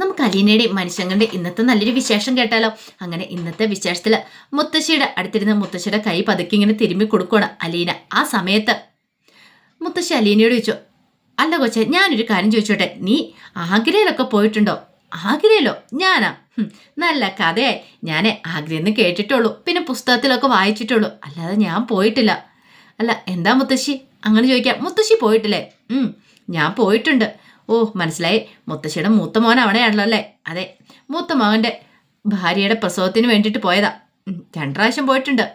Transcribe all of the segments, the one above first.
നമുക്ക് അലീനയുടെയും മനുഷ്യങ്ങളുടെ ഇന്നത്തെ നല്ലൊരു വിശേഷം കേട്ടാലോ? അങ്ങനെ ഇന്നത്തെ വിശേഷത്തിൽ മുത്തശ്ശിയുടെ അടുത്തിരുന്ന് മുത്തശ്ശിയുടെ കൈ പതുക്കി ഇങ്ങനെ തിരുമ്മി കൊടുക്കുകയാണ് അലീന. ആ സമയത്ത് മുത്തശ്ശി അലീനയോട് ചോദിച്ചു അല്ല കൊച്ചെ ഞാനൊരു കാര്യം ചോദിച്ചോട്ടെ? നീ ആഗ്രയിലൊക്കെ പോയിട്ടുണ്ടോ? ആഗ്രയിലോ? ഞാനാ? നല്ല കഥയായി. ഞാൻ ആഗ്രയെന്ന് കേട്ടിട്ടുള്ളൂ. പിന്നെ പുസ്തകത്തിലൊക്കെ വായിച്ചിട്ടുള്ളൂ. അല്ലാതെ ഞാൻ പോയിട്ടില്ല. അല്ല എന്താ മുത്തശ്ശി? അങ്ങനെ ചോദിക്കാം. മുത്തശ്ശി പോയിട്ടില്ലേ? ഞാൻ പോയിട്ടുണ്ട്. ഓ മനസ്സിലായി. മുത്തശ്ശിയുടെ മൂത്ത മോൻ അവിടെയാണല്ലോ അല്ലേ? അതെ മൂത്ത മകന്റെ ഭാര്യയുടെ പ്രസവത്തിന് വേണ്ടിയിട്ട് പോയതാ. രണ്ട് പ്രാവശ്യം പോയിട്ടുണ്ട്.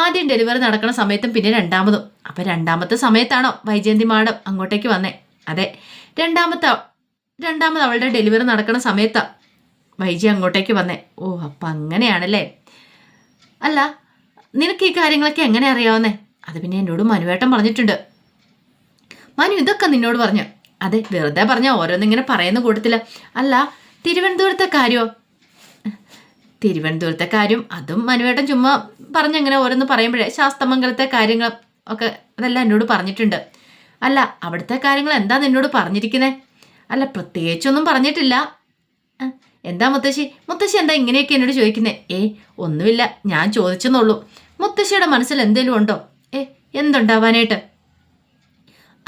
ആദ്യം ഡെലിവറി നടക്കുന്ന സമയത്തും പിന്നെ രണ്ടാമതും. അപ്പം രണ്ടാമത്തെ സമയത്താണോ വൈജയന്തി മാഡം അങ്ങോട്ടേക്ക് വന്നേ? അതെ രണ്ടാമത്തെ രണ്ടാമത് അവളുടെ ഡെലിവറി നടക്കുന്ന സമയത്താ വൈജി അങ്ങോട്ടേക്ക് വന്നേ. ഓ അപ്പം അങ്ങനെയാണല്ലേ? അല്ല നിനക്ക് ഈ കാര്യങ്ങളൊക്കെ എങ്ങനെ അറിയാവുന്നേ? അത് പിന്നെ എന്നോട് മനുവേട്ടൻ പറഞ്ഞിട്ടുണ്ട്. മനു ഇതൊക്കെ നിന്നോട് പറഞ്ഞു. അതെ വെറുതെ പറഞ്ഞ ഓരോന്നിങ്ങനെ പറയുന്ന കൂട്ടത്തിൽ. അല്ല തിരുവനന്തപുരത്തെ കാര്യമോ തിരുവനന്തപുരത്തെ കാര്യം അതും മനുവേട്ടൻ ചുമ്മാ പറഞ്ഞങ്ങനെ ഓരോന്ന് പറയുമ്പോഴേ ശാസ്തമംഗലത്തെ കാര്യങ്ങൾ ഒക്കെ അതെല്ലാം എന്നോട് പറഞ്ഞിട്ടുണ്ട്. അല്ല അവിടുത്തെ കാര്യങ്ങൾ എന്താ നിന്നോട് പറഞ്ഞിരിക്കുന്നേ? അല്ല പ്രത്യേകിച്ചൊന്നും പറഞ്ഞിട്ടില്ല. എന്താ മുത്തശ്ശി? മുത്തശ്ശി എന്താ ഇങ്ങനെയൊക്കെ എന്നോട് ചോദിക്കുന്നേ? ഏ ഒന്നുമില്ല ഞാൻ ചോദിച്ചെന്നുള്ളൂ. മുത്തശ്ശിയുടെ മനസ്സിൽ എന്തെങ്കിലും ഉണ്ടോ? ഏ എന്തുണ്ടാവാനായിട്ട്?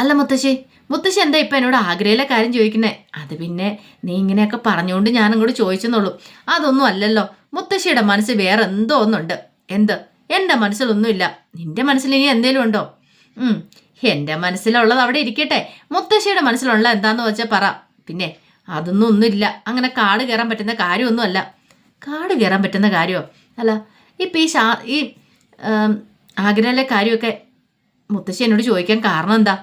അല്ല മുത്തശ്ശി മുത്തശ്ശി എന്താ ഇപ്പം എന്നോട് ആഗ്രയിലെ കാര്യം ചോദിക്കുന്നേ? അത് പിന്നെ നീ ഇങ്ങനെയൊക്കെ പറഞ്ഞുകൊണ്ട് ഞാൻ അങ്ങോട്ട് ചോദിച്ചെന്നുള്ളൂ. അതൊന്നും അല്ലല്ലോ. മുത്തശ്ശിയുടെ മനസ്സ് വേറെ എന്തോ ഒന്നുണ്ട്. എന്ത്? എന്റെ മനസ്സിലൊന്നുമില്ല. നിന്റെ മനസ്സിൽ ഇനി എന്തേലും ഉണ്ടോ? എന്റെ മനസ്സിലുള്ളത് അവിടെ ഇരിക്കട്ടെ. മുത്തശ്ശിയുടെ മനസ്സിലുള്ള എന്താണെന്ന് വെച്ചാൽ പറ. പിന്നെ അതൊന്നും ഒന്നുമില്ല. അങ്ങനെ കാട് കയറാൻ പറ്റുന്ന കാര്യമൊന്നുമല്ല. കാട് കയറാൻ പറ്റുന്ന കാര്യമോ അല്ല ഇപ്പം ഈ ശാ ഈ ആം, ആഗ്രയിലെ കാര്യമൊക്കെ മുത്തശ്ശി എന്നോട് ചോദിക്കാൻ കാരണം എന്താ.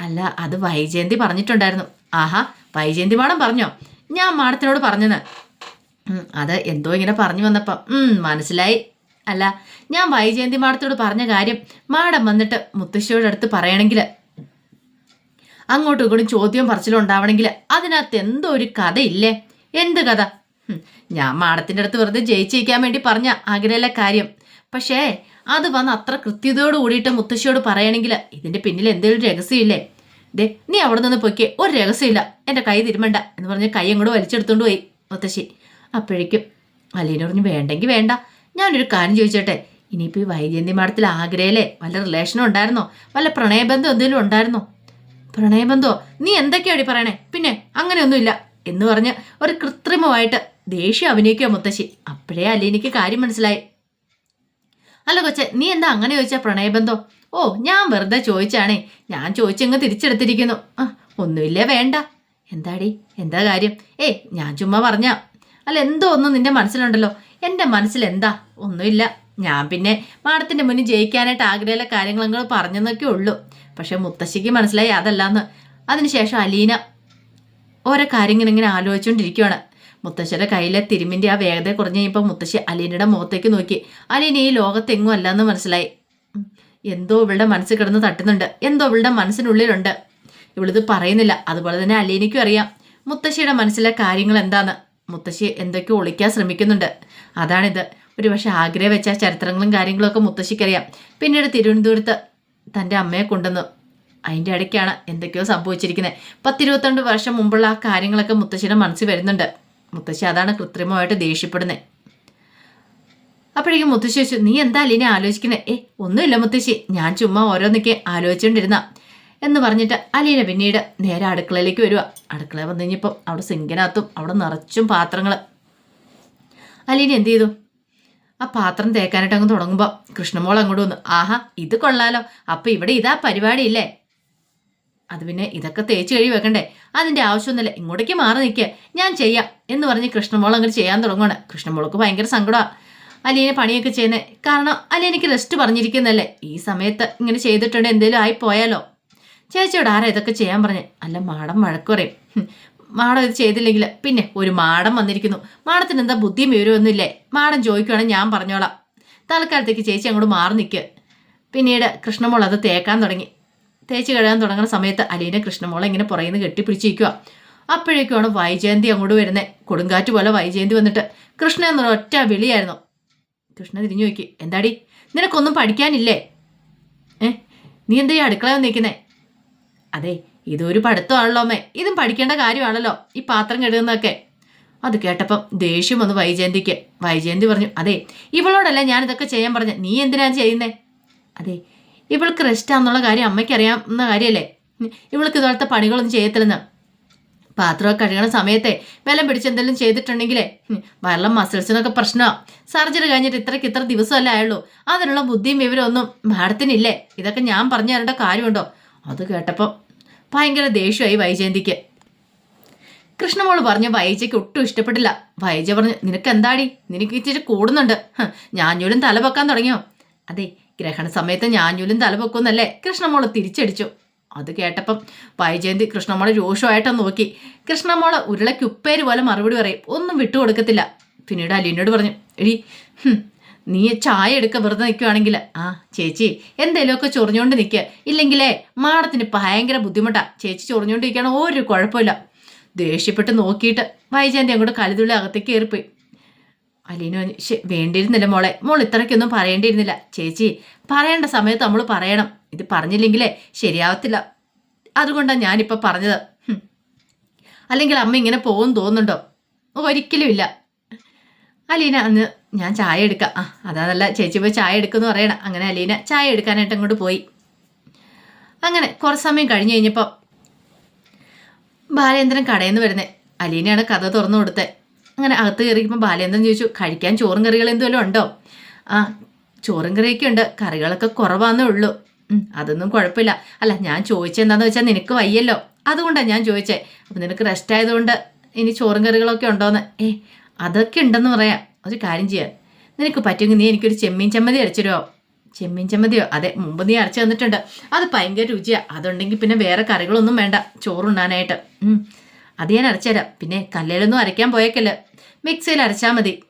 അല്ല അത് വൈജയന്തി പറഞ്ഞിട്ടുണ്ടായിരുന്നു. ആഹാ വൈജയന്തി മാഡം പറഞ്ഞോ? ഞാൻ മാഡത്തിനോട് പറഞ്ഞത്. അത് എന്തോ ഇങ്ങനെ പറഞ്ഞു വന്നപ്പം. മനസ്സിലായി. അല്ല ഞാൻ വൈജയന്തി മാഡത്തോട് പറഞ്ഞ കാര്യം മാഡം വന്നിട്ട് മുത്തശ്ശിയോട് അടുത്ത് പറയണമെങ്കിൽ അങ്ങോട്ടും ഇങ്ങോട്ടും ചോദ്യം പറച്ചിലും ഉണ്ടാവണമെങ്കിൽ അതിനകത്ത് എന്തോ ഒരു കഥയില്ലേ? എന്ത് കഥ? ഞാൻ മാഡത്തിന്റെ അടുത്ത് വെറുതെ ജയിച്ചിരിക്കാൻ വേണ്ടി പറഞ്ഞ ആഗ്രഹമല്ല കാര്യം. പക്ഷേ അത് വന്ന് അത്ര കൃത്യതയോട് കൂടിയിട്ട് മുത്തശ്ശിയോട് പറയണമെങ്കിൽ ഇതിന്റെ പിന്നിൽ എന്തെങ്കിലും രഹസ്യമില്ലേ? ദേ നീ അവിടെ നിന്ന് പൊയ്ക്കേ. ഒരു രഹസ്യമില്ല. എന്റെ കൈ തിരുമണ്ട എന്ന് പറഞ്ഞ് കൈ അങ്ങോട്ട് വലിച്ചെടുത്തോണ്ട് പോയി മുത്തശ്ശി. അപ്പോഴേക്കും അലീന പറഞ്ഞു വേണ്ടെങ്കിൽ വേണ്ട. ഞാനൊരു കാര്യം ചോദിച്ചോട്ടെ? ഇനിയിപ്പോൾ ഈ വൈദ്യന്തി മാഡത്തിൽ ആഗ്രഹയിലെ വല്ല റിലേഷനും ഉണ്ടായിരുന്നോ? വല്ല പ്രണയബന്ധം എന്തെങ്കിലും ഉണ്ടായിരുന്നോ? പ്രണയബന്ധോ? നീ എന്തൊക്കെയാടി പറയണേ? പിന്നെ അങ്ങനെയൊന്നുമില്ല. എന്ന് പറഞ്ഞ് ഒരു കൃത്രിമമായിട്ട് ദേഷ്യം അഭിനയിക്കുക മുത്തശ്ശി. അപ്പോഴേ അലീനയ്ക്ക് കാര്യം മനസ്സിലായി. അല്ല കൊച്ചെ നീ എന്താ അങ്ങനെ ചോദിച്ചാൽ പ്രണയബന്ധം? ഓ ഞാൻ വെറുതെ ചോദിച്ചാണേ. ഞാൻ ചോദിച്ചങ്ങ് തിരിച്ചെടുത്തിരിക്കുന്നു. ആ ഒന്നുമില്ലേ വേണ്ട. എന്താടി? എന്താ കാര്യം? ഏ ഞാൻ ചുമ്മാ പറഞ്ഞ. അല്ല എന്തോ ഒന്നും നിന്റെ മനസ്സിലുണ്ടല്ലോ. എന്റെ മനസ്സിൽ എന്താ ഒന്നുമില്ല. ഞാൻ പിന്നെ മാഡത്തിന്റെ മുന്നിൽ ജയിക്കാനായിട്ട് ആഗ്രഹമുള്ള കാര്യങ്ങൾ നിങ്ങൾ പറഞ്ഞെന്നൊക്കെ ഉള്ളൂ. പക്ഷെ മുത്തശ്ശിക്ക് മനസ്സിലായി അതല്ലാന്ന്. അതിനുശേഷം അലീന ഓരോ കാര്യങ്ങൾ ഇങ്ങനെ ആലോചിച്ചുകൊണ്ടിരിക്കുകയാണ് മുത്തശ്ശിയുടെ കയ്യിലെ തിരുമിന്റെ ആ വേഗത കുറഞ്ഞ് കഴിഞ്ഞപ്പോൾ മുത്തശ്ശി അലീനയുടെ മുഖത്തേക്ക് നോക്കി. അലീന ഈ ലോകത്തെങ്ങും അല്ലയെന്ന് മനസ്സിലായി. എന്തോ ഇവളുടെ മനസ്സിൽ കിടന്ന് തട്ടുന്നുണ്ട്. എന്തോ ഇവളുടെ മനസ്സിനുള്ളിലുണ്ട്. ഇവളിത് പറയുന്നില്ല. അതുപോലെ തന്നെ അലീനയ്ക്കും അറിയാം. മുത്തശ്ശിയുടെ മനസ്സിലെ കാര്യങ്ങൾ എന്താന്ന്. മുത്തശ്ശി എന്തൊക്കെയോ ഒളിക്കാൻ ശ്രമിക്കുന്നുണ്ട്. അതാണിത്. ഒരു പക്ഷെ ആഗ്രഹം വെച്ച ചരിത്രങ്ങളും കാര്യങ്ങളും ഒക്കെ മുത്തശ്ശിക്കറിയാം. പിന്നീട് തിരുവനന്തപുരത്ത് തന്റെ അമ്മയെ കൊണ്ടുവന്നു. അതിന്റെ ഇടയ്ക്കാണ് എന്തൊക്കെയോ സംഭവിച്ചിരിക്കുന്നത് പത്തിരുപത്തിരണ്ട് വർഷം മുമ്പുള്ള ആ കാര്യങ്ങളൊക്കെ മുത്തശ്ശിയുടെ മനസ്സിൽ വരുന്നുണ്ട്. മുത്തശ്ശി അതാണ് കൃത്രിമമായിട്ട് ദേഷ്യപ്പെടുന്നത് അപ്പോഴേക്കും മുത്തശ്ശി നീ എന്താ അലീനെ ആലോചിക്കുന്നത് ഏ ഒന്നുമില്ല മുത്തശ്ശി. ഞാൻ ചുമ്മാ ഓരോന്നൊക്കെ ആലോചിച്ചുകൊണ്ടിരുന്ന എന്ന് പറഞ്ഞിട്ട് അലീന പിന്നീട് നേരെ അടുക്കളയിലേക്ക് വരിക അടുക്കള വന്നു കഴിഞ്ഞപ്പം അവിടെ സിങ്കിനകത്തും അവിടെ നിറച്ചും പാത്രങ്ങൾ അലീന എന്ത് ചെയ്തു? ആ പാത്രം തേക്കാനായിട്ട് അങ്ങ് തുടങ്ങുമ്പോൾ കൃഷ്ണമോൾ അങ്ങോട്ട് വന്നു. ആഹാ ഇത് കൊള്ളാലോ. അപ്പം ഇവിടെ ഇതാ പരിപാടിയില്ലേ? അത് പിന്നെ ഇതൊക്കെ തേച്ച് കഴി വെക്കണ്ടേ. അതിന്റെ ആവശ്യമൊന്നുമില്ല. ഇങ്ങോട്ടേക്ക് മാറി നിൽക്കുക ഞാൻ ചെയ്യാം. എന്ന് പറഞ്ഞ് കൃഷ്ണമോൾ അങ്ങോട്ട് ചെയ്യാൻ തുടങ്ങുകയാണ് കൃഷ്ണമോൾക്ക് ഭയങ്കര സങ്കടമാണ് അലീനെ പണിയൊക്കെ ചെയ്യുന്നത് കാരണം അലീനയ്ക്ക് റെസ്റ്റ് പറഞ്ഞിരിക്കുന്നല്ലേ. ഈ സമയത്ത് ഇങ്ങനെ ചെയ്തിട്ടുണ്ട് എന്തേലും ആയി പോയാലോ ചേച്ചിയോട് ആരാ ഇതൊക്കെ ചെയ്യാൻ പറഞ്ഞേ? അല്ല മാടം വഴക്ക് മാടം ഇത് ചെയ്തില്ലെങ്കിൽ പിന്നെ ഒരു മാടം വന്നിരിക്കുന്നു. മാടത്തിന് എന്താ ബുദ്ധിയും വിവരമൊന്നുമില്ലേ? മാടം ചോദിക്കുവാണെങ്കിൽ ഞാൻ പറഞ്ഞോളാം. തൽക്കാലത്തേക്ക് ചേച്ചി അങ്ങോട്ട് മാറി നിൽക്കുക പിന്നീട് കൃഷ്ണമോൾ അത് തേക്കാൻ തുടങ്ങി. തേച്ച് കഴുകാൻ തുടങ്ങുന്ന സമയത്ത് അലീനെ കൃഷ്ണമോളെ ഇങ്ങനെ പുറയുന്ന കെട്ടിപ്പിടിച്ചിരിക്കുക അപ്പോഴേക്കുമാണ് വൈജയന്തി അങ്ങോട്ട് വരുന്നത് കൊടുങ്കാറ്റ് പോലെ വൈജയന്തി വന്നിട്ട്. കൃഷ്ണ എന്നൊരു ഒറ്റ വിളിയായിരുന്നു. കൃഷ്ണ തിരിഞ്ഞു നോക്കി. എന്താടി? നിനക്കൊന്നും പഠിക്കാനില്ലേ? ഏ? നീ എന്താ ഈ അടുക്കള നിൽക്കുന്നേ അതെ ഇതൊരു പഠിത്തമാണല്ലോ അമ്മേ. ഇതും പഠിക്കേണ്ട കാര്യമാണല്ലോ ഈ പാത്രം കഴുകുന്നതൊക്കെ. അത് കേട്ടപ്പം ദേഷ്യം വന്നു വൈജയന്തിക്ക്. വൈജയന്തി പറഞ്ഞു അതെ ഇവളോടല്ല ഞാൻ ഇതൊക്കെ ചെയ്യാൻ പറഞ്ഞു. നീ എന്തിനാ ചെയ്യുന്നേ? അതെ ഇവൾക്ക് റെസ്റ്റാന്നുള്ള കാര്യം അമ്മയ്ക്ക് അറിയാവുന്ന കാര്യമല്ലേ ഇവൾക്ക് ഇതുപോലത്തെ പണികളൊന്നും ചെയ്യത്തില്ലെന്ന്. പാത്രമൊക്കെ കഴുകണ സമയത്തെ ബലം പിടിച്ചെന്തെങ്കിലും ചെയ്തിട്ടുണ്ടെങ്കിലേ വരളം മസിൽസിനൊക്കെ പ്രശ്നമാണ് സർജറി കഴിഞ്ഞിട്ട് ഇത്രയ്ക്ക് ഇത്ര ദിവസമല്ലേ ആയുള്ളൂ. അതിനുള്ള ബുദ്ധിയും വിവരമൊന്നും മാഡത്തിനില്ലേ? ഇതൊക്കെ ഞാൻ പറഞ്ഞു തരേണ്ട കാര്യമുണ്ടോ? അത് കേട്ടപ്പോൾ ഭയങ്കര ദേഷ്യമായി വൈജയന്തിക്ക്. കൃഷ്ണമോൾ പറഞ്ഞു വൈജയ്ക്ക് ഒട്ടും ഇഷ്ടപ്പെട്ടില്ല. വൈജ പറഞ്ഞു നിനക്ക് എന്താടി നിനക്ക് ഇച്ചിരി കൂടുന്നുണ്ട്. ഞാഞ്ഞൂലും തല വെക്കാൻ തുടങ്ങിയോ? അതെ ഗ്രഹണ സമയത്ത് ഞാഞ്ഞൂലും തല വെക്കുമെന്നല്ലേ കൃഷ്ണമോൾ തിരിച്ചടിച്ചു. അത് കേട്ടപ്പം വൈജയന്തി കൃഷ്ണമോളെ രോഷമായിട്ട് നോക്കി. കൃഷ്ണമോൾ ഉരുളയ്ക്ക് ഉപ്പേര് പോലെ മറുപടി പറയും. ഒന്നും വിട്ടുകൊടുക്കത്തില്ല. പിന്നീട് അലീനോട് പറഞ്ഞു. എടി നീ ചായ എടുക്ക വെറുതെ നിൽക്കുവാണെങ്കിൽ ആ ചേച്ചി എന്തേലുമൊക്കെ ചൊറിഞ്ഞുകൊണ്ട് നിൽക്കുക ഇല്ലെങ്കിലേ മാടത്തിന് ഭയങ്കര ബുദ്ധിമുട്ടാണ് ചേച്ചി ചൊറിഞ്ഞുകൊണ്ടിരിക്കുകയാണ് ഒരു കുഴപ്പമില്ല. ദേഷ്യപ്പെട്ട് നോക്കിയിട്ട് വൈജയന്തി അങ്ങോട്ട് കലിതുള്ളി അകത്തേക്ക് കയറിപ്പോയി. അലീന പറഞ്ഞു, "ശ്ശെ, വേണ്ടിയിരുന്നില്ല മോളെ. മോൾ ഇത്രയ്ക്കൊന്നും പറയേണ്ടിയിരുന്നില്ല. ചേച്ചി പറയേണ്ട സമയത്ത് നമ്മൾ പറയണം. ഇത് പറഞ്ഞില്ലെങ്കിലേ ശരിയാവത്തില്ല. അതുകൊണ്ടാണ് ഞാനിപ്പോൾ പറഞ്ഞത്. അല്ലെങ്കിൽ അമ്മ ഇങ്ങനെ പോകും തോന്നുന്നുണ്ടോ? ഒരിക്കലുമില്ല. അലീന അന്ന് ഞാൻ ചായ എടുക്കാം. ആ അതാണല്ല ചേച്ചി പോയി ചായ എടുക്കുമെന്ന് പറയണം. അങ്ങനെ അലീന ചായ എടുക്കാനായിട്ട് അങ്ങോട്ട് പോയി. അങ്ങനെ കുറച്ച് സമയം കഴിഞ്ഞ് കഴിഞ്ഞപ്പോൾ ബാലേന്ദ്രൻ കടയിൽ നിന്ന് വരുന്നത് അലീനയാണ് കഥ തുറന്നു കൊടുത്തത് അങ്ങനെ അകത്ത് കയറിയപ്പോൾ ബാലേന്ദ്രൻ ചോദിച്ചു കഴിക്കാൻ ചോറും കറികൾ എന്തെങ്കിലും ഉണ്ടോ? ആ ചോറും കറിയൊക്കെ ഉണ്ട്. കറികളൊക്കെ കുറവാന്നേ ഉള്ളൂ. അതൊന്നും കുഴപ്പമില്ല. അല്ല ഞാൻ ചോദിച്ചെന്താന്ന് വെച്ചാൽ നിനക്ക് വയ്യല്ലോ. അതുകൊണ്ടാണ് ഞാൻ ചോദിച്ചേ. അപ്പം നിനക്ക് റെസ്റ്റ് ആയതുകൊണ്ട് ഇനി ചോറും കറികളൊക്കെ ഉണ്ടോന്ന്. ഏ അതൊക്കെ ഉണ്ടെന്ന് പറയാം. ഒരു കാര്യം ചെയ്യാം. നിനക്ക് പറ്റുമെങ്കിൽ നീ എനിക്കൊരു ചെമ്മീൻ ചമ്മതി അരച്ചിരുമോ ചെമ്മീൻ ചമ്മതിയോ അതെ മുമ്പ് നീ അരച്ചു തന്നിട്ടുണ്ട്. അത് ഭയങ്കര രുചിയാണ് അതുണ്ടെങ്കിൽ പിന്നെ വേറെ കറികളൊന്നും വേണ്ട. ചോറുണ്ണാനായിട്ട് അത് ഞാൻ അരച്ചുതരാം. പിന്നെ കല്ലിലൊന്നും അരയ്ക്കാൻ പോയേക്കല്ല. മിക്സിയിൽ അരച്ചാൽ മതി.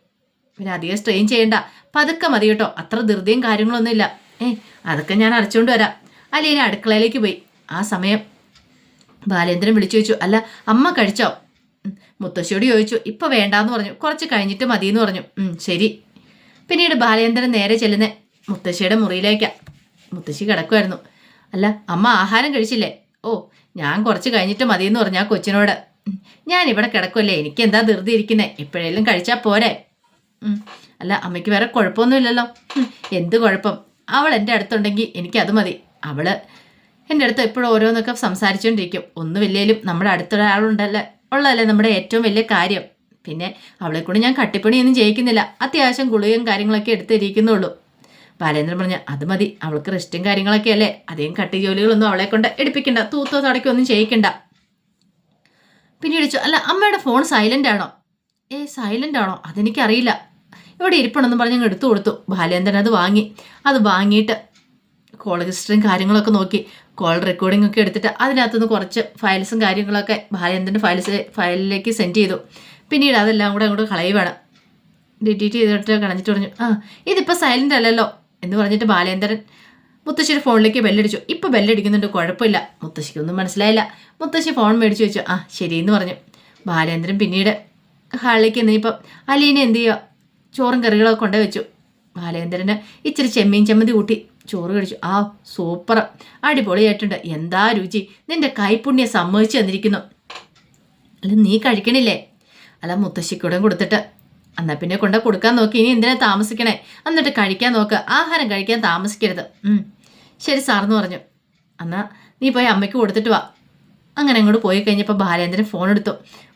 പിന്നെ അധികം സ്ട്രെയിൻ ചെയ്യണ്ട. പതുക്കെ മതി കേട്ടോ. അത്ര ധൃതിയും കാര്യങ്ങളൊന്നും ഇല്ല. ഏ അതൊക്കെ ഞാൻ അടച്ചുകൊണ്ട് വരാം. അലീന അടുക്കളയിലേക്ക് പോയി. ആ സമയം. ബാലേന്ദ്രൻ വിളിച്ചു ചോദിച്ചു അല്ല അമ്മ കഴിച്ചോ? മുത്തശ്ശിയോട് ചോദിച്ചു ഇപ്പം വേണ്ടാന്ന് പറഞ്ഞു. കുറച്ച് കഴിഞ്ഞിട്ട് മതി എന്ന് പറഞ്ഞു ശരി. പിന്നീട് ബാലേന്ദ്രൻ നേരെ ചെല്ലുന്ന മുത്തശ്ശിയുടെ മുറിയിലേക്കാ. മുത്തശ്ശി കിടക്കുമായിരുന്നു അല്ല അമ്മ ആഹാരം കഴിച്ചില്ലേ? ഓ ഞാൻ കുറച്ച് കഴിഞ്ഞിട്ട് മതി എന്ന് പറഞ്ഞു ആ കൊച്ചിനോട്. ഞാൻ ഇവിടെ കിടക്കുമല്ലേ എനിക്ക് എന്താ ധൃതി ഇരിക്കുന്നത് എപ്പോഴേലും കഴിച്ചാൽ പോരെ. അല്ല അമ്മയ്ക്ക് വേറെ കുഴപ്പമൊന്നുമില്ലല്ലോ. എന്ത് കുഴപ്പം? അവൾ എന്റെ അടുത്തുണ്ടെങ്കിൽ എനിക്കത് മതി. അവൾ എന്റെ അടുത്ത് എപ്പോഴും ഓരോന്നൊക്കെ സംസാരിച്ചുകൊണ്ടിരിക്കും. ഒന്നും വലിയാലും നമ്മുടെ അടുത്തൊരാളുണ്ടല്ലേ? ഉള്ളതല്ലേ നമ്മുടെ ഏറ്റവും വലിയ കാര്യം. പിന്നെ അവളെ കൂടി ഞാൻ കട്ടിപ്പണിയൊന്നും ചെയ്യിക്കുന്നില്ല. അത്യാവശ്യം ഗുളികയും കാര്യങ്ങളൊക്കെ എടുത്തിരിക്കുന്നുള്ളൂ. ബാലേന്ദ്രൻ പറഞ്ഞ അത് മതി. അവൾക്ക് റിസ്റ്റും കാര്യങ്ങളൊക്കെ അല്ലേ? അധികം കട്ടി ജോലികളൊന്നും അവളെ കൊണ്ട് എടുപ്പിക്കണ്ട. തൂത്തോ തടയ്ക്കോ ഒന്നും ചെയ്യിക്കണ്ട. പിന്നെ ഇടിച്ചു അല്ല അമ്മയുടെ ഫോൺ സൈലന്റ് ആണോ? ഏ സൈലന്റ് ആണോ? അതെനിക്കറിയില്ല. ഇവിടെ ഇരിപ്പുണ്ടെന്ന് പറഞ്ഞ് അങ്ങ് എടുത്തു കൊടുത്തു. ബാലേന്ദ്രൻ അത് വാങ്ങി. അത് വാങ്ങിയിട്ട് കോൾ ഹിസ്റ്ററിയും കാര്യങ്ങളൊക്കെ നോക്കി. കോൾ റെക്കോർഡിംഗ് ഒക്കെ എടുത്തിട്ട് അതിനകത്തുനിന്ന് കുറച്ച് ഫയൽസും കാര്യങ്ങളൊക്കെ ബാലേന്ദ്രന്റെ ഫയൽസ് ഫയലിലേക്ക് സെൻഡ് ചെയ്തു. പിന്നീട് അതെല്ലാം കൂടെ അങ്ങോട്ട് കളയുവാണ്. ഡിറ്റീറ്റ് ചെയ്തിട്ട് കളഞ്ഞിട്ട് പറഞ്ഞു ആ ഇതിപ്പോൾ സൈലന്റ് അല്ലല്ലോ എന്ന് പറഞ്ഞിട്ട് ബാലേന്ദ്രൻ മുത്തശ്ശിയുടെ ഫോണിലേക്ക് ബെല്ലടിച്ചു. ഇപ്പോൾ ബെല്ലടിക്കുന്നുണ്ട് കുഴപ്പമില്ല. മുത്തശ്ശിക്കൊന്നും മനസ്സിലായില്ല. മുത്തശ്ശി ഫോൺ മേടിച്ചു വെച്ചു. ആ ശരിയെന്ന് പറഞ്ഞു. ബാലേന്ദ്രൻ പിന്നീട് ഹാളിലേക്ക് എന്നീപ്പം അലീന എന്ത് ചെയ്യുക ചോറും കറികളൊക്കെ കൊണ്ടേ വെച്ചു. ബാലേന്ദ്രന് ഇച്ചിരി ചെമ്മീൻ ചമ്മന്തി കൂട്ടി ചോറ് കഴിച്ചു. ആ സൂപ്പർ. അടിപൊളിയായിട്ടുണ്ട്. എന്താ രുചി? നിന്റെ കൈപ്പുണ്യം സമ്മതിച്ചു തന്നിരിക്കുന്നു. അല്ല നീ കഴിക്കണില്ലേ? അല്ല മുത്തശ്ശിക്കൂടെ കൊടുത്തിട്ട്. എന്നാൽ പിന്നെ കൊണ്ട് കൊടുക്കാൻ നോക്കി. ഇനി എന്തിനാ താമസിക്കണേ? എന്നിട്ട് കഴിക്കാൻ നോക്ക്. ആഹാരം കഴിക്കാൻ താമസിക്കരുത്. ശരി സാറെന്ന് പറഞ്ഞു. എന്നാ നീ പോയി അമ്മയ്ക്ക് കൊടുത്തിട്ട് വാ. അങ്ങനെ അങ്ങോട്ട് പോയി കഴിഞ്ഞപ്പോൾ ബാലേന്ദ്രൻ ഫോൺ എടുത്തു.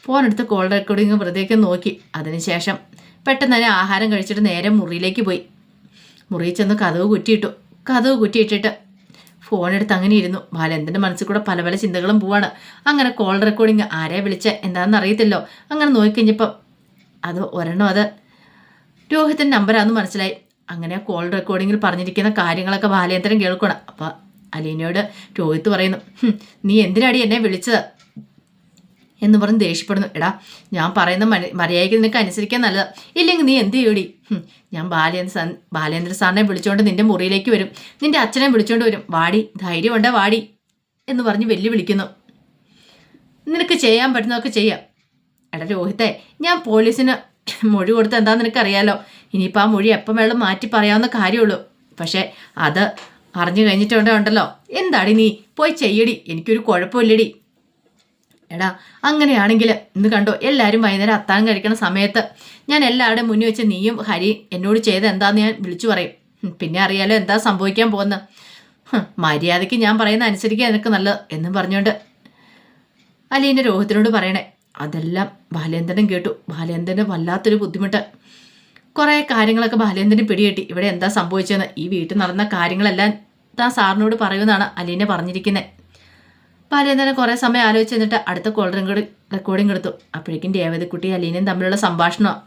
ഫോൺ എടുത്ത് കോൾ റെക്കോർഡിങ് വെറുതെയൊക്കെ നോക്കി. അതിനുശേഷം പെട്ടെന്ന് തന്നെ ആഹാരം കഴിച്ചിട്ട് നേരെ മുറിയിലേക്ക് പോയി. മുറിയിൽ ചെന്ന് കഥവ് കുറ്റിയിട്ടു. കഥവ് കുറ്റിയിട്ടിട്ട് ഫോൺ എടുത്ത് അങ്ങനെ ഇരുന്നു. ബാലേന്ദ്രന്റെ മനസ്സിൽ കൂടെ പല പല ചിന്തകളും പോവാണ്. അങ്ങനെ കോൾ റെക്കോർഡിങ് ആരെ വിളിച്ച എന്താണെന്ന് അറിയത്തില്ലോ. അങ്ങനെ നോക്കിക്കഴിഞ്ഞപ്പം അത് ഒരെണ്ണം അത് രോഹിത്തിന്റെ നമ്പറാണെന്ന് മനസ്സിലായി. അങ്ങനെ കോൾ റെക്കോർഡിങ്ങിൽ പറഞ്ഞിരിക്കുന്ന കാര്യങ്ങളൊക്കെ ബാലേന്ദ്രൻ കേൾക്കണം അപ്പം അലീനയോട് രോഹിത്ത് പറയുന്നു നീ എന്തിനാടി എന്നെ വിളിച്ചത്? എന്ന് പറഞ്ഞ് ദേഷ്യപ്പെടുന്നു. എടാ ഞാൻ പറയുന്ന മര്യാദയ്ക്ക് നിനക്ക് അനുസരിക്കാൻ നല്ലത്. ഇല്ലെങ്കിൽ നീ എന്ത് ചെയ്യൂടി? ഞാൻ ബാലേന്ദ്ര ബാലേന്ദ്ര സാറിനെ വിളിച്ചുകൊണ്ട് നിന്റെ മുറിയിലേക്ക് വരും. നിന്റെ അച്ഛനെ വിളിച്ചുകൊണ്ട് വരും. വാടി ധൈര്യമുണ്ട് വാടി എന്ന് പറഞ്ഞ് വെല്ലുവിളിക്കുന്നു. നിനക്ക് ചെയ്യാൻ പറ്റുന്നതൊക്കെ ചെയ്യാം. എടാ രോഹിത്തെ ഞാൻ പോലീസിന് മൊഴി കൊടുത്ത എന്താ നിനക്കറിയാലോ? ഇനിയിപ്പോൾ ആ മൊഴി എപ്പം വേണം മാറ്റി പറയാവുന്ന കാര്യമുള്ളൂ. പക്ഷേ അത് അറിഞ്ഞു കഴിഞ്ഞിട്ടുണ്ടല്ലോ എന്താടി നീ? പോയി ചെയ്യടി. എനിക്കൊരു കുഴപ്പമില്ലടി. എടാ അങ്ങനെയാണെങ്കിൽ ഇന്ന് കണ്ടോ എല്ലാവരും വൈകുന്നേരം അത്താഴം കഴിക്കണ സമയത്ത് ഞാൻ എല്ലാവരുടെയും മുന്നിൽ വെച്ച് നീയും ഹരി എന്നോട് ചെയ്ത് എന്താന്ന് ഞാൻ വിളിച്ചു പറയും. പിന്നെ അറിയാലോ എന്താ സംഭവിക്കാൻ പോകുന്നത്. മര്യാദയ്ക്ക് ഞാൻ പറയുന്ന അനുസരിക്കാൻ എനിക്ക് നല്ലത് എന്നും പറഞ്ഞുകൊണ്ട് അലീന്റെ രോഹിത്തിനോട് പറയണേ. അതെല്ലാം ബാലേന്ദ്രനും കേട്ടു. ബാലേന്ദ്രന് വല്ലാത്തൊരു ബുദ്ധിമുട്ട്. കുറേ കാര്യങ്ങളൊക്കെ ബാലേന്ദ്രന് പിടികിട്ടി. ഇവിടെ എന്താ സംഭവിച്ചതെന്ന് ഈ വീട്ടിൽ നടന്ന കാര്യങ്ങളെല്ലാം താൻ സാറിനോട് പറയുമെന്നാണ് അലീനെ പറഞ്ഞിരിക്കുന്നത് ബാലേന്ദ്രൻ കുറേ സമയം ആലോചിച്ച് എന്നിട്ട് അടുത്ത കോൾ റെക്കോർഡ് റെക്കോർഡിംഗ് എടുത്തു. അപ്പോഴേക്കും രേവതിക്കുട്ടി അലീനയും തമ്മിലുള്ള സംഭാഷണമാണ്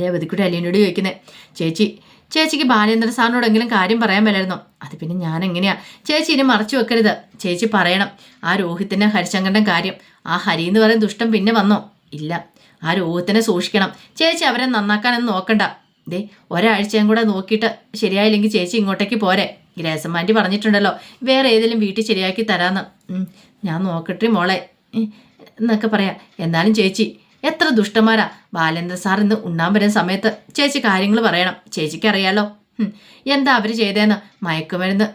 രേവതിക്കുട്ടി അലീനയോട് ചോദിക്കുന്നത് ചേച്ചി ചേച്ചിക്ക് ബാലേന്ദ്രൻ സാറിനോടെങ്കിലും കാര്യം പറയാൻ മേലായിരുന്നോ? അത് പിന്നെ ഞാൻ എങ്ങനെയാ ചേച്ചി ഇനി മറച്ചു വെക്കരുത്. ചേച്ചി പറയണം ആ രോഹിത്തിന്റെ ഹരിശങ്കരന്റെ കാര്യം. ആ ഹരി എന്ന് പറയുന്ന ദുഷ്ടം പിന്നെ വന്നോ? ഇല്ല. ആ രോഗത്തിനെ സൂക്ഷിക്കണം. ചേച്ചി അവരെ നന്നാക്കാനൊന്നും നോക്കണ്ട. ദേ ഒരാഴ്ചയും കൂടെ നോക്കിയിട്ട് ശരിയായില്ലെങ്കിൽ ചേച്ചി ഇങ്ങോട്ടേക്ക് പോരെ. ഗ്രേസമാന്റി പറഞ്ഞിട്ടുണ്ടല്ലോ വേറെ ഏതെങ്കിലും വീട്ടിൽ ശരിയാക്കി തരാമെന്ന് ഞാൻ നോക്കട്ടെ മോളെ. എന്നൊക്കെ പറയാം. എന്നാലും ചേച്ചി എത്ര ദുഷ്ടന്മാരാ. ബാലേന്ദ്ര സാർ ഇന്ന് ഉണ്ണാൻ വരുന്ന സമയത്ത് ചേച്ചി കാര്യങ്ങൾ പറയണം. ചേച്ചിക്ക് അറിയാലോ. എന്താ അവർ ചെയ്തതെന്ന് മയക്കുമരുന്ന്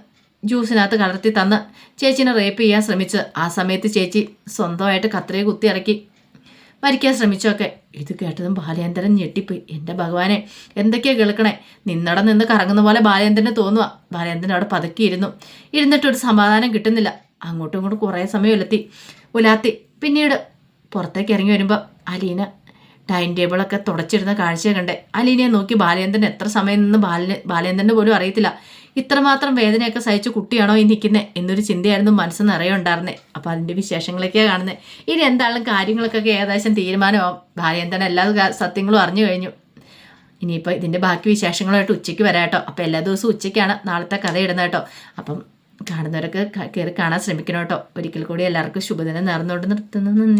ജ്യൂസിനകത്ത് കലർത്തി തന്ന് ചേച്ചിനെ റേപ്പ് ചെയ്യാൻ ശ്രമിച്ച്. ആ സമയത്ത് ചേച്ചി സ്വന്തമായിട്ട് കത്രയെ കുത്തി ഇറക്കി. മരിക്കാൻ ശ്രമിച്ചൊക്കെ ഇത് കേട്ടതും ബാലേന്ദ്രൻ ഞെട്ടിപ്പോയി. എന്റെ ഭഗവാനെ എന്തൊക്കെയാ കേൾക്കണേ? നിന്നടം നിന്ന് കറങ്ങുന്ന പോലെ ബാലേന്ദ്രന് തോന്നുക ബാലേന്ദ്രൻ അവിടെ പതുക്കിയിരുന്നു. ഇരുന്നിട്ടൊരു സമാധാനം കിട്ടുന്നില്ല. അങ്ങോട്ടും ഇങ്ങോട്ടും കുറേ സമയം ഉലത്തി ഉലാത്തി പിന്നീട് പുറത്തേക്ക് ഇറങ്ങി വരുമ്പോൾ അലീന ടൈം ടേബിളൊക്കെ തുടച്ചിരുന്ന കാഴ്ച കണ്ടേ അലീനയെ നോക്കി ബാലേന്ദ്രൻ എത്ര സമയം നിന്ന് ബാലന് ബാലേന്ദ്രന് പോലും അറിയത്തില്ല. ഇത്രമാത്രം വേദനയൊക്കെ സഹിച്ച് കുട്ടിയാണോ ഈ നിൽക്കുന്നത് എന്നൊരു ചിന്തയായിരുന്നു മനസ്സ് നിറയെ ഉണ്ടായിരുന്നത് അപ്പോൾ അതിന്റെ വിശേഷങ്ങളൊക്കെയാണ് കാണുന്നത് ഇനി എന്തായാലും കാര്യങ്ങളൊക്കെ ഏകദേശം തീരുമാനമാവും. ബാലേന്ദ്രൻ എല്ലാ സത്യങ്ങളും അറിഞ്ഞു കഴിഞ്ഞു. ഇനിയിപ്പോൾ ഇതിന്റെ ബാക്കി വിശേഷങ്ങളുമായിട്ട് ഉച്ചയ്ക്ക് വരാം കേട്ടോ. അപ്പോൾ എല്ലാ ദിവസവും ഉച്ചയ്ക്കാണ് നാളത്തെ കഥ ഇടുന്നത് കേട്ടോ. അപ്പം കാണുന്നവരൊക്കെ കയറി കാണാൻ ശ്രമിക്കണം കേട്ടോ. ഒരിക്കൽ കൂടി എല്ലാവർക്കും ശുഭദിനം നേർന്നുകൊണ്ട് നിർത്തുന്നു.